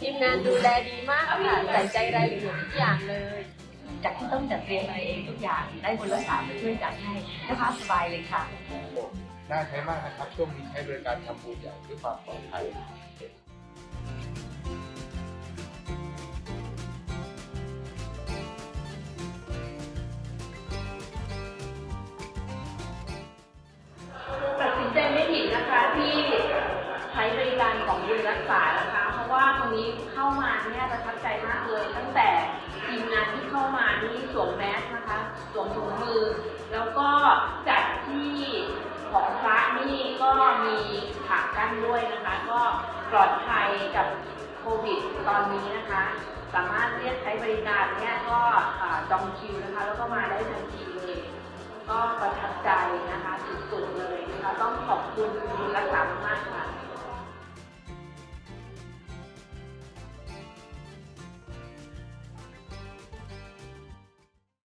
ทีมงานดูแลดีมากค่ะใส่ใจรายละเอียดทุกอย่างเลย จากที่ต้องจัดเตรียมอะไรเองทุกอย่างได้คนละสามมาช่วยจัดให้นะคะสบายเลยค่ะ น่าใช้มากนะครับช่วงนี้ใช้บริการทำบุญอย่างด้วยความปลอดภัยตัดสินใจไม่ผิดนะคะที่ใช้บริการของบุญรักษา ว่าตรงนี้เข้ามาเนี่ยประทับใจมากเลย ตั้งแต่ทีมงานที่เข้ามานี่สวมแมสนะคะสวมถุงมือ แล้วก็จัดที่ของพระนี่ก็มีผักกั้นด้วยนะคะ ก็ปลอดภัยกับโควิดตอนนี้นะคะ สามารถเรียกใช้บริการเนี่ยก็จองคิวนะคะ แล้วก็มาได้ทันทีเลย ก็ประทับใจนะคะสุดๆเลยนะคะต้องขอบคุณคุณรักษาม